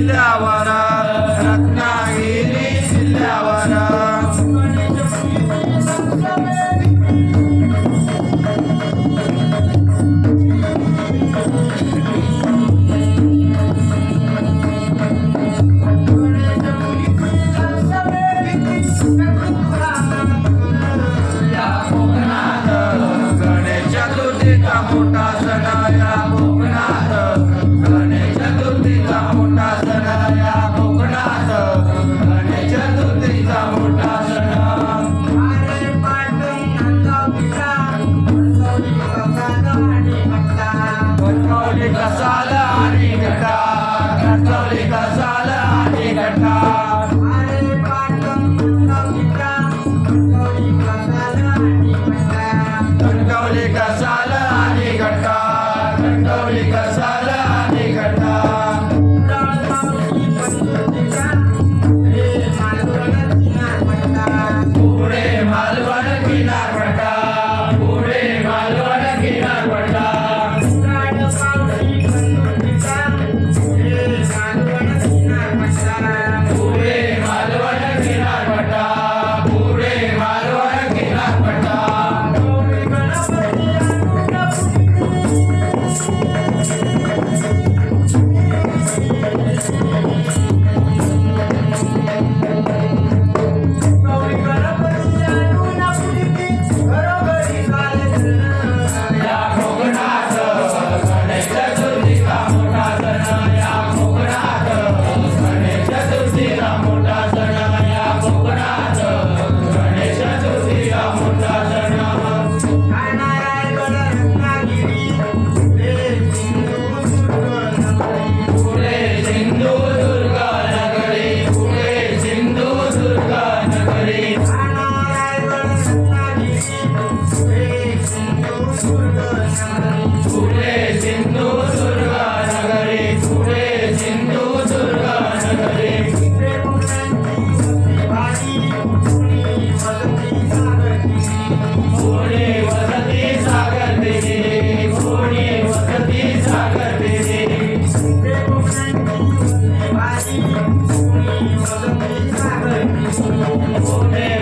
দিলে আবার मंडोळी कसाला आणि Amen.